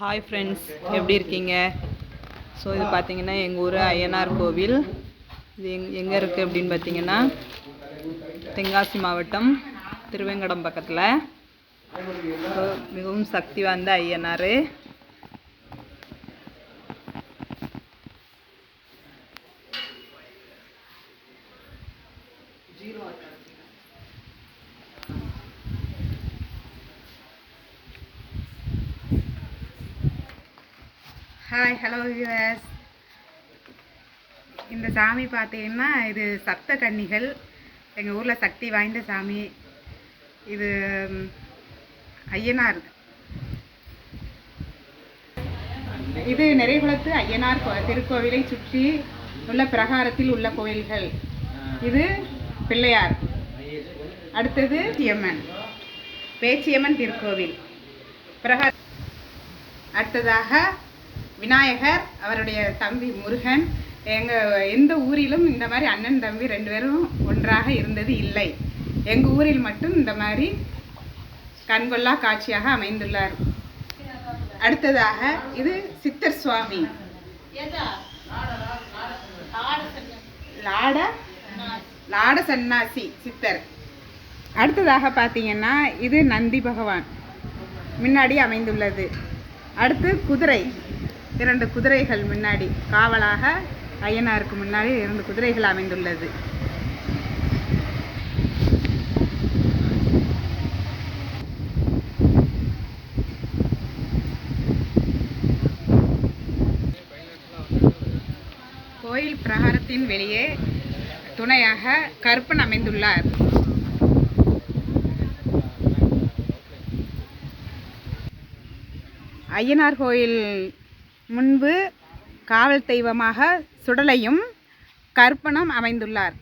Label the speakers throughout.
Speaker 1: Hi friends எப்படி இருக்கீங்க? So இது பார்த்தீங்கன்னா எங்கள் ஊர் அய்யனார் கோவில். இது எங் எங்கே இருக்குது அப்படின்னு பார்த்தீங்கன்னா தென்காசி மாவட்டம் திருவேங்கடம் பக்கத்தில். மிகவும் சக்தி வாய்ந்த ஐயனார்
Speaker 2: ஹாய் ஹலோ யூஎஸ் இந்த சாமி பார்த்தீங்கன்னா இது சப்த கன்னிகள். எங்கள் ஊரில் சக்தி வாய்ந்த சாமி. இது ஐயனார். இது நிறைகுளத்து ஐயனார் கோ- திருக்கோவிலை சுற்றி உள்ள பிரகாரத்தில் உள்ள கோயில்கள் இது பிள்ளையார். அடுத்தது அம்மன் பேச்சியம்மன் திருக்கோவில். பிரகார் அடுத்ததாக விநாயகர் அவருடைய தம்பி முருகன் எங்கள் எந்த ஊரிலும் இந்த மாதிரி அண்ணன் தம்பி ரெண்டு பேரும் ஒன்றாக இருந்தது இல்லை. எங்கள் ஊரில் மட்டும் இந்த மாதிரி கண்கொள்ளா காட்சியாக அமைந்துள்ளார். அடுத்ததாக இது சித்தர் சுவாமி. லாட லாட சன்னாசி சித்தர். அடுத்ததாக பார்த்தீங்கன்னா இது நந்தி பகவான். முன்னாடி அமைந்துள்ளது. அடுத்து குதிரை. இரண்டு குதிரைகள் முன்னாடி. காவலாக ஐயனாருக்கு முன்னாடி இரண்டு குதிரைகள் அமைந்துள்ளது. கோயில் பிரகாரத்தின் வெளியே துணையாக கருப்பன் அமைந்துள்ளார். ஐயனார் கோயில் முன்பு காவல் தெய்வமாக சுடலையும் கற்பனம் அமைந்துள்ளார்.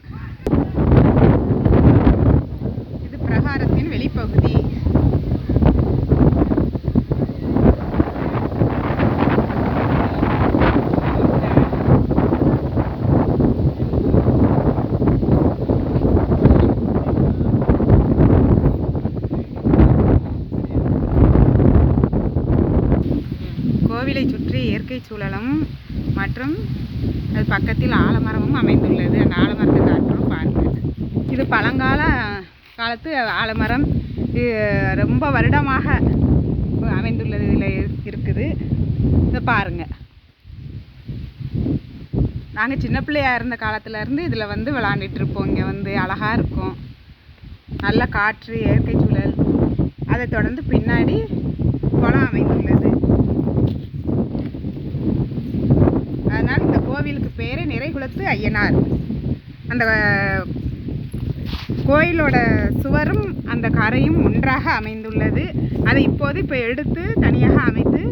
Speaker 2: இது பிரகாரத்தின் வெளிப்பகுதி. கோவிலை சுற்றி இயற்கை சூழலும் மற்றும் அது பக்கத்தில் ஆலமரமும் அமைந்துள்ளது. அந்த ஆலமரத்தை காட்டுறோம் பாருங்கள். இது பழங்கால காலத்து ஆலமரம். இது ரொம்ப வருடமாக அமைந்துள்ளது இதில் இருக்குது. இதை பாருங்கள். நாங்கள் சின்ன பிள்ளையாக இருந்த காலத்துலேருந்து இதில் வந்து விளாண்டுட்டு இருப்போம். இங்கே வந்து அழகாக இருக்கும். நல்ல காற்று இயற்கை சூழல். அதை தொடர்ந்து பின்னாடி குளம் அமைந்துள்ளது. குளத்து ஐயனார். அந்த கோயிலோட சுவரும் அந்த கரையும் ஒன்றாக அமைந்துள்ளது. அதை இப்போது இப்போ எடுத்து தனியாக அமைத்து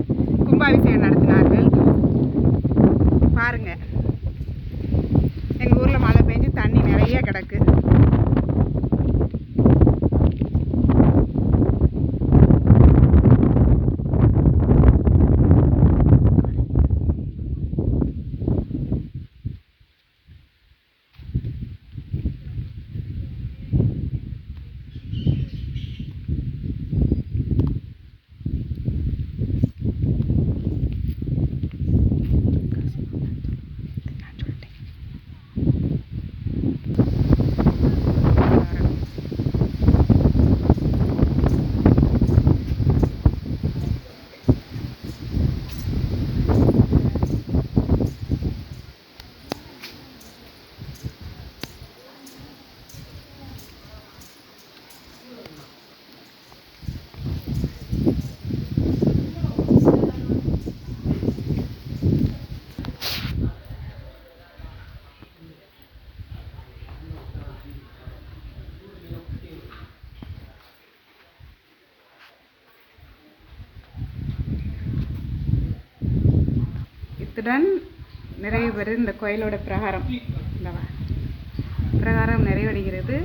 Speaker 2: கும்பாபிஷேகம் நடத்தினார்கள். பாருங்கள் எங்கள் ஊரில் மழை பெஞ்சு தண்ணி நிறைய கிடக்கு. இத்துடன் நிறைவு பெறும் இந்த கோயிலோட பிரகாரம். இந்த வா. பிரகாரம் நிறைவடைகிறது.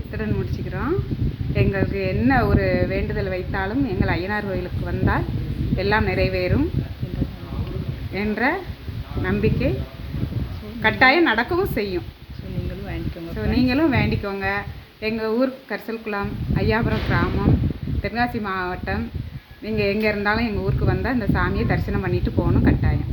Speaker 2: இத்துடன் முடிச்சுக்கிறோம். எங்களுக்கு என்ன ஒரு வேண்டுதல் வைத்தாலும் எங்கள் ஐயனார் கோயிலுக்கு வந்தால் எல்லாம் நிறைவேறும் என்ற நம்பிக்கை கட்டாயம் நடக்கவும் செய்யும்.
Speaker 1: நீங்களும் வேண்டிக்கோங்க.
Speaker 2: ஸோ நீங்களும் வேண்டிக்கோங்க. எங்கள் ஊர் கரிசல்குளம் ஐயாபுரம் கிராமம் தென்காசி மாவட்டம். நீங்கள் எங்கே இருந்தாலும் எங்கள் ஊருக்கு வந்தால் இந்த சாமியை தரிசனம் பண்ணிட்டு போகணும் கட்டாயம்.